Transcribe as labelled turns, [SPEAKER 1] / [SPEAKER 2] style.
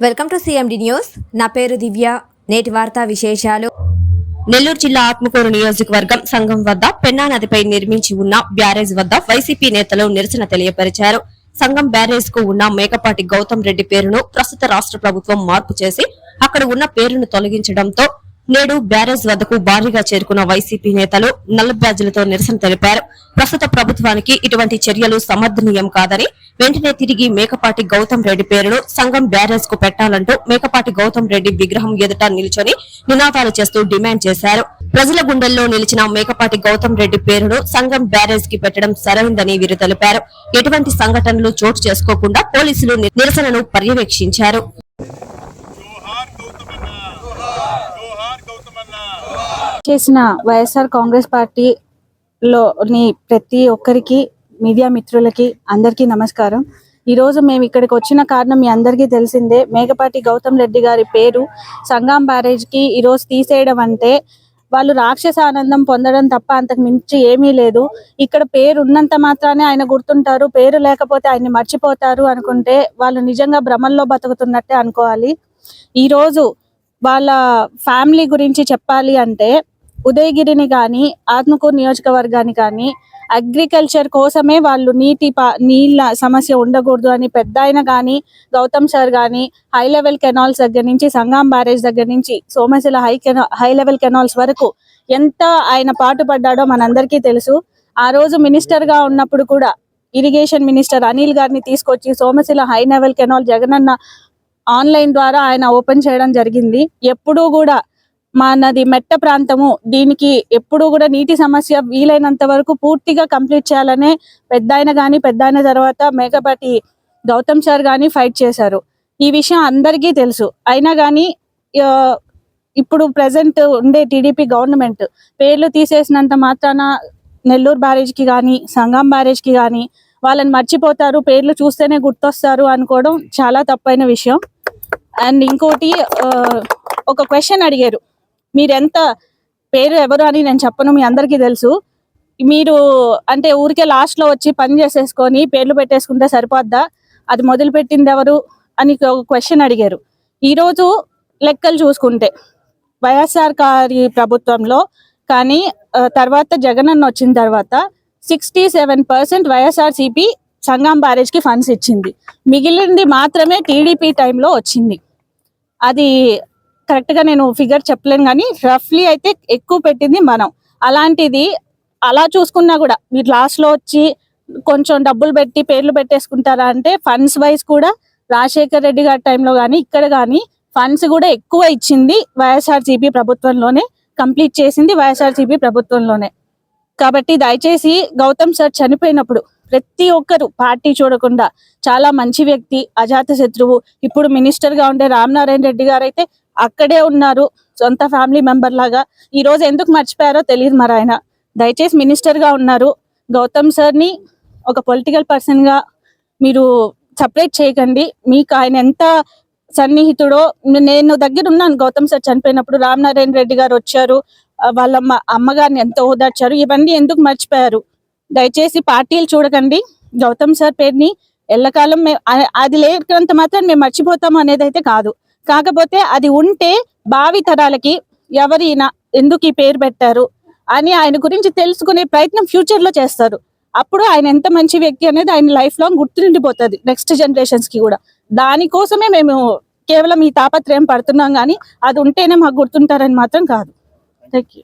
[SPEAKER 1] Welcome to CMD news నా పేరు దివ్య. నేటి వార్తా విశేషాలు.
[SPEAKER 2] నెల్లూరు జిల్లా ఆత్మకూరు నియోజకవర్గం సంఘం వద్ద పెన్నా నదిపై నిర్మించి ఉన్న బ్యారేజ్ వద్ద వైసీపీ నేతలు నిరసన తెలియపరిచారు. సంఘం బ్యారేజ్కు ఉన్న మేకపాటి గౌతమ్ రెడ్డి పేరును ప్రస్తుత రాష్ట్ర ప్రభుత్వం మార్పు చేసి అక్కడ ఉన్న పేరును తొలగించడంతో నేడు బ్యారేజ్ వద్దకు భారీగా చేరుకున్న వైసీపీ నేతలు నల్ల బ్యాజ్లతో నిరసన తెలిపారు. ప్రస్తుత ప్రభుత్వానికి ఇటువంటి చర్యలు సమర్థనీయం కాదని వెంటనే తిరిగి మేకపాటి గౌతమ్ రెడ్డి పేరును సంఘం బ్యారేజ్కు పెట్టాలంటూ మేకపాటి గౌతమ్ రెడ్డి విగ్రహం ఎదుట నిల్చొని నినాదాలు చేస్తూ డిమాండ్ చేశారు. ప్రజల గుండెల్లో నిలిచిన మేకపాటి గౌతమ్ రెడ్డి పేరును సంఘం బ్యారేజ్కి పెట్టడం సరైందని వీరు తెలిపారు. ఎటువంటి సంఘటనలు చోటు చేసుకోకుండా పోలీసులు నిరసనను పర్యవేక్షించారు.
[SPEAKER 3] చేసిన వైఎస్ఆర్ కాంగ్రెస్ పార్టీలోని ప్రతి ఒక్కరికి మీడియా మిత్రులకి అందరికీ నమస్కారం. ఈరోజు మేము ఇక్కడికి వచ్చిన కారణం మీ అందరికీ తెలిసిందే. మేకపాటి గౌతమ్ రెడ్డి గారి పేరు సంగం బ్యారేజ్కి ఈరోజు తీసేయడం అంటే వాళ్ళు రాక్షస ఆనందం పొందడం తప్ప అంతకు మించి ఏమీ లేదు. ఇక్కడ పేరు ఉన్నంత మాత్రానే ఆయన గుర్తుంటారు. పేరు లేకపోతే ఆయన్ని మర్చిపోతారు అనుకుంటే వాళ్ళు నిజంగా భ్రమల్లో బతుకుతున్నట్టే అనుకోవాలి. ఈరోజు వాళ్ళ ఫ్యామిలీ గురించి చెప్పాలి అంటే ఉదయగిరిని కానీ ఆత్మకూరు నియోజకవర్గాన్ని కానీ అగ్రికల్చర్ కోసమే వాళ్ళు నీటి పా నీళ్ళ సమస్య ఉండకూడదు అని పెద్ద ఆయన కానీ గౌతమ్ సార్ కానీ హై లెవెల్ కెనాల్స్ దగ్గర నుంచి సంగం బ్యారేజ్ దగ్గర నుంచి Somasila high canal high level canals వరకు ఎంత ఆయన పాటుపడ్డాడో మనందరికీ తెలుసు. ఆ రోజు మినిస్టర్గా ఉన్నప్పుడు కూడా ఇరిగేషన్ మినిస్టర్ అనిల్ గారిని తీసుకొచ్చి Somasila high level canal Jagananna online ద్వారా ఆయన ఓపెన్ చేయడం జరిగింది. ఎప్పుడూ కూడా మనది మెట్ట ప్రాంతము. దీనికి ఎప్పుడూ కూడా నీటి సమస్య వీలైనంత వరకు పూర్తిగా కంప్లీట్ చేయాలనే పెద్ద ఆయన కానీ పెద్ద ఆయన తర్వాత మేకపాటి గౌతమ్ సార్ కానీ ఫైట్ చేశారు. ఈ విషయం అందరికీ తెలుసు. అయినా కానీ ఇప్పుడు ప్రజెంట్ ఉండే టీడీపీ గవర్నమెంట్ పేర్లు తీసేసినంత మాత్రాన నెల్లూరు బ్యారేజ్కి కానీ సంగం బ్యారేజ్కి కానీ వాళ్ళని మర్చిపోతారు. పేర్లు చూస్తేనే గుర్తొస్తారు అనుకోవడం చాలా తప్పైన విషయం. అండ్ ఇంకోటి ఒక క్వశ్చన్ అడిగారు. మీరెంత పేరు ఎవరు అని నేను చెప్పను మీ అందరికీ తెలుసు. మీరు అంటే ఊరికే లాస్ట్లో వచ్చి పని చేసేసుకొని పేర్లు పెట్టేసుకుంటే సరిపోద్దా? అది మొదలు పెట్టింది ఎవరు అని ఒక క్వశ్చన్ అడిగారు. ఈరోజు లెక్కలు చూసుకుంటే వైఎస్ఆర్ గారి ప్రభుత్వంలో కానీ తర్వాత జగన్ అన్న వచ్చిన తర్వాత sixty seven percent YSRCP Sangam బ్యారేజ్కి funds ఇచ్చింది. మిగిలింది మాత్రమే టీడీపీ టైంలో వచ్చింది. అది కరెక్ట్గా నేను ఫిగర్ చెప్పలేను కానీ రఫ్లీ అయితే ఎక్కువ పెట్టింది మనం. అలాంటిది అలా చూసుకున్నా కూడా మీరు లాస్ట్లో వచ్చి కొంచెం డబ్బులు పెట్టి పేర్లు పెట్టేసుకుంటారా అంటే ఫండ్స్ వైజ్ కూడా రాజశేఖర్ రెడ్డి గారి టైంలో కానీ ఇక్కడ కానీ ఫండ్స్ కూడా ఎక్కువ ఇచ్చింది వైఎస్ఆర్సీపీ ప్రభుత్వంలోనే కంప్లీట్ చేసింది వైఎస్ఆర్సీపీ ప్రభుత్వంలోనే. కాబట్టి దయచేసి గౌతమ్ సార్ చనిపోయినప్పుడు ప్రతి ఒక్కరు పార్టీ చూడకుండా చాలా మంచి వ్యక్తి అజాత శత్రువు ఇప్పుడు మినిస్టర్గా ఉండే రామనారాయణ రెడ్డి గారు అయితే అక్కడే ఉన్నారు సొంత ఫ్యామిలీ మెంబర్ లాగా. ఈ రోజు ఎందుకు మర్చిపోయారో తెలియదు మరి ఆయన. దయచేసి మినిస్టర్గా ఉన్నారు. గౌతమ్ సార్ని ఒక పొలిటికల్ పర్సన్గా మీరు సపరేట్ చేయకండి. మీకు ఆయన ఎంత సన్నిహితుడో నేను దగ్గర ఉన్నాను గౌతమ్ సార్ చనిపోయినప్పుడు. రామనారాయణ రెడ్డి గారు వచ్చారు. వాళ్ళ అమ్మగారిని ఎంతో ఓదార్చారు. ఇవన్నీ ఎందుకు మర్చిపోయారు? దయచేసి పార్టీలు చూడకండి. గౌతమ్ సార్ పేరుని ఎల్లకాలం మేము అది లేనంత మాత్రం మేము మర్చిపోతాము అనేది అయితే కాదు. కాకపోతే అది ఉంటే భావి తరాలకి ఎవరైనా ఎందుకు ఈ పేరు పెట్టారు అని ఆయన గురించి తెలుసుకునే ప్రయత్నం ఫ్యూచర్లో చేస్తారు. అప్పుడు ఆయన ఎంత మంచి వ్యక్తి అనేది ఆయన లైఫ్ లాంగ్ గుర్తుండిపోతుంది నెక్స్ట్ జనరేషన్స్కి కూడా. దానికోసమే మేము కేవలం ఈ తాపత్రయం పడుతున్నాం కానీ అది ఉంటేనే మాకు గుర్తుంటారని మాత్రం కాదు. Thank you